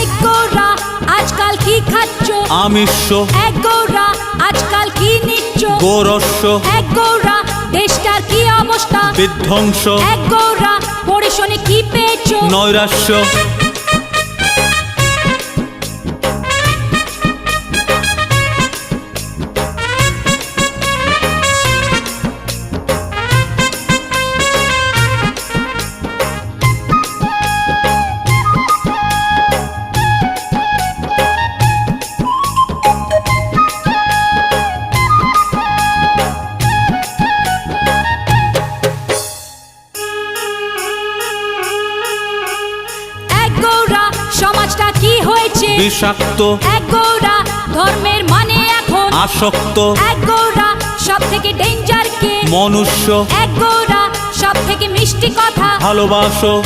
এক আজকাল কি খাচ্ছ? আমিষ এক গোরা আজকাল কি নিচ্ছ? গোরস্য। এক গোরা দেশটার কি অবস্থা? বিধ্বংস। এক গোরা পড়ে শুনে কি পেয়েছ? নৈরাশ্য। সমাজটা কি হয়েছে? বিষাক্ত। এক গোরা ধর্মের মানে এখন? আসক্ত। এক গোরা সব থেকে ডেঞ্জার কে? মনুষ্য। এক গোরা সব থেকে মিষ্টি কথা? ভালোবাসো।